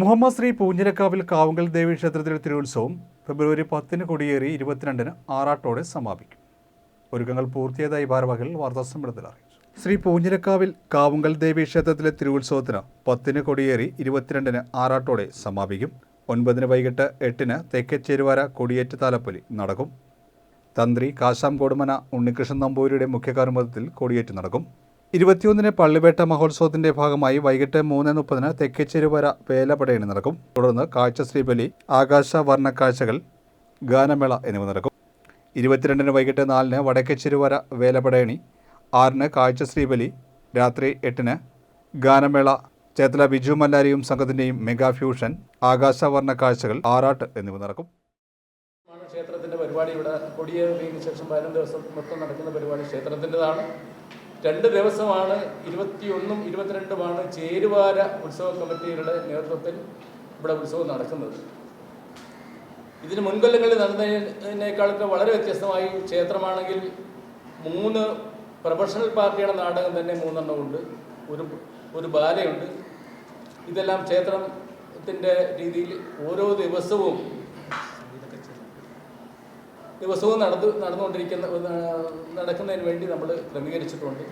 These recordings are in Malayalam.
മുഹമ്മദ് ശ്രീ പൂഞ്ഞിരക്കാവിൽ കാവുങ്കൽ ദേവി ക്ഷേത്രത്തിലെ തിരുവുത്സവം ഫെബ്രുവരി പത്തിന് കൊടിയേറി ഇരുപത്തിരണ്ടിന് ആറാട്ടോടെ സമാപിക്കും. ഒരുക്കങ്ങൾ പൂർത്തിയായതായി ഭാരവാഹികൾ വാർത്താസമ്മേളനത്തിൽ അറിയിച്ചു. ശ്രീ പൂഞ്ഞിരക്കാവിൽ കാവുങ്കൽ ദേവി ക്ഷേത്രത്തിലെ തിരുവുത്സവത്തിന് പത്തിന് കൊടിയേറി ഇരുപത്തിരണ്ടിന് ആറാട്ടോടെ സമാപിക്കും. ഒൻപതിന് വൈകിട്ട് എട്ടിന് തെക്കേച്ചേരുവാര കൊടിയേറ്റ് താലപ്പൊലി നടക്കും. തന്ത്രി കാശാം കൊടുമന ഉണ്ണികൃഷ്ണൻ നമ്പൂരിയുടെ മുഖ്യകാർമ്മത്തിൽ കൊടിയേറ്റ് നടക്കും. ഇരുപത്തിയൊന്നിന് പള്ളിവേട്ട മഹോത്സവത്തിന്റെ ഭാഗമായി വൈകിട്ട് മൂന്ന് മുപ്പതിന് തെക്കേച്ചേരുവര വേലപടയണി നടക്കും. തുടർന്ന് കാഴ്ച ശ്രീബലി ആകാശ വർണക്കാഴ്ചകൾ ഗാനമേള എന്നിവ നടക്കും. ഇരുപത്തിരണ്ടിന് വൈകിട്ട് നാലിന് വടക്കേച്ചേരുവര വേലപടയണി ആറിന് കാഴ്ച ശ്രീബലി രാത്രി എട്ടിന് ഗാനമേള ചേത്തല ബിജു മല്ലാരിയും സംഘത്തിന്റെയും മെഗാ ഫ്യൂഷൻ ആകാശവർണ കാഴ്ചകൾ ആറാട്ട് എന്നിവ നടക്കും. ക്ഷേത്രത്തിന്റെ പരിപാടി ഇവിടെ കൊടിയേറിയതിന് ശേഷം പതിനൊന്ന് ദിവസം മൊത്തം നടക്കുന്ന പരിപാടി ക്ഷേത്രത്തിന്റെതാണ്. രണ്ട് ദിവസമാണ് ഇരുപത്തിയൊന്നും ഇരുപത്തിരണ്ടുമാണ് ചേരുവാര ഉത്സവ കമ്മിറ്റിയുടെ നേതൃത്വത്തിൽ ഇവിടെ ഉത്സവം നടക്കുന്നത്. ഇതിന് മുൻകൊല്ലങ്ങളിൽ നടന്നതിനേക്കാളൊക്കെ വളരെ വ്യത്യസ്തമായി ക്ഷേത്രമാണെങ്കിൽ മൂന്ന് പ്രൊഫഷണൽ പാർട്ടിയുടെ നാടകം തന്നെ മൂന്നെണ്ണം ഉണ്ട് ഒരു ഒരു ബാലയുണ്ട്. ഇതെല്ലാം ക്ഷേത്രത്തിന്റെ രീതിയിൽ ഓരോ ദിവസവും ദിവസവും നടന്നു നടന്നുകൊണ്ടിരിക്കുന്ന നടക്കുന്നതിന് വേണ്ടി നമ്മൾ ക്രമീകരിച്ചിട്ടുണ്ട്.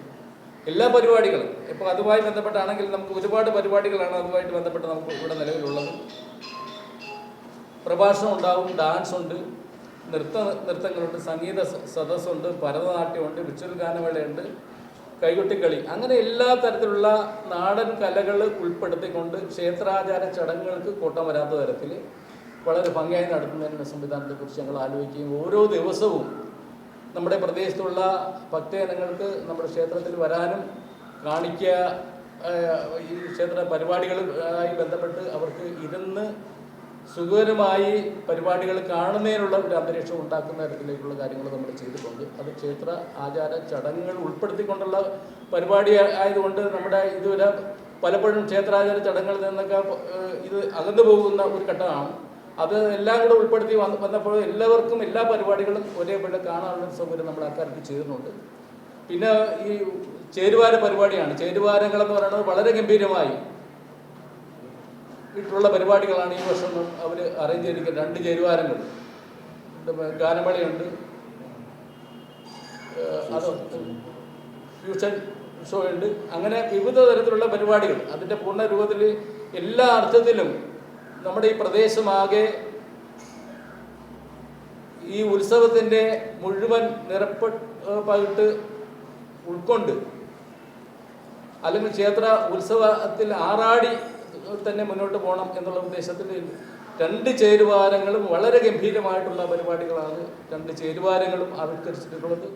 എല്ലാ പരിപാടികളും ഇപ്പോൾ അതുമായി ബന്ധപ്പെട്ടാണെങ്കിൽ നമുക്ക് ഒരുപാട് പരിപാടികളാണ് അതുമായിട്ട് ബന്ധപ്പെട്ട് നമുക്ക് ഇവിടെ നിലവിലുള്ളത്. പ്രഭാഷണം ഉണ്ടാവും ഡാൻസ് ഉണ്ട് നൃത്ത നൃത്തങ്ങളുണ്ട് സംഗീത സദസ്സുണ്ട് ഭരതനാട്യമുണ്ട് വിച്ചുവൽ ഗാനമേളയുണ്ട് കൈകൊട്ടിക്കളി അങ്ങനെ എല്ലാ തരത്തിലുള്ള നാടൻ കലകൾ ഉൾപ്പെടുത്തിക്കൊണ്ട് ക്ഷേത്രാചാര ചടങ്ങുകൾക്ക് കൂട്ടം വരാത്ത തരത്തിൽ വളരെ ഭംഗിയായി നടത്തുന്നതിനുള്ള സംവിധാനത്തെക്കുറിച്ച് ഞങ്ങൾ ആലോചിക്കുകയും ഓരോ ദിവസവും നമ്മുടെ പ്രദേശത്തുള്ള ഭക്തജനങ്ങൾക്ക് നമ്മുടെ ക്ഷേത്രത്തിൽ വരാനും കാണിക്കുക ഈ ക്ഷേത്ര പരിപാടികളുമായി ബന്ധപ്പെട്ട് അവർക്ക് ഇരുന്ന് സുഖകരമായി പരിപാടികൾ കാണുന്നതിനുള്ള ഒരു അന്തരീക്ഷം ഉണ്ടാക്കുന്ന തരത്തിലേക്കുള്ള കാര്യങ്ങൾ നമ്മൾ ചെയ്തിട്ടുണ്ട്. അത് ക്ഷേത്ര ആചാര ചടങ്ങുകൾ ഉൾപ്പെടുത്തിക്കൊണ്ടുള്ള പരിപാടി ആയതുകൊണ്ട് നമ്മുടെ ഇതുവരെ പലപ്പോഴും ക്ഷേത്രാചാര ചടങ്ങുകളിൽ നിന്നൊക്കെ ഇത് അകന്നു പോകുന്ന ഒരു ഘട്ടമാണ്. അത് എല്ലാം കൂടെ ഉൾപ്പെടുത്തി വന്ന് വന്നപ്പോൾ എല്ലാവർക്കും എല്ലാ പരിപാടികളും ഒരേപോലെ കാണാനുള്ള സൗകര്യം നമ്മൾ അക്കാര്യത്തിൽ ചെയ്തിട്ടുണ്ട് പിന്നെ ഈ ചേരുവാര പരിപാടിയാണ്. ചേരുവാരങ്ങൾ എന്ന് പറയുന്നത് വളരെ ഗംഭീരമായി ഇട്ടുള്ള പരിപാടികളാണ് ഈ വർഷം അവർ അറേഞ്ച് ചെയ്തിരിക്കുന്നത്. രണ്ട് ചേരുവാരങ്ങൾ. ഗാനമേളയുണ്ട്. അത് ഫ്യൂഷൻ ഷോ ഉണ്ട്. അങ്ങനെ വിവിധ തരത്തിലുള്ള പരിപാടികൾ. അതിന്റെ പൂർണ രൂപത്തിൽ എല്ലാ അർത്ഥത്തിലും നമ്മുടെ ഈ പ്രദേശമാകെ ഈ ഉത്സവത്തിന്റെ മുഴുവൻ നിറപ്പ പകിട്ട് ഉൾക്കൊണ്ട് അല്ലെങ്കിൽ ക്ഷേത്ര ഉത്സവത്തിൽ ആറാടി തന്നെ മുന്നോട്ട് പോകണം എന്നുള്ള ഉദ്ദേശത്തിൽ രണ്ട് ചേരുവാരങ്ങളും വളരെ ഗംഭീരമായിട്ടുള്ള പരിപാടികളാണ് രണ്ട് ചേരുവാരങ്ങളും ആവിഷ്കരിച്ചിട്ടുള്ളത്.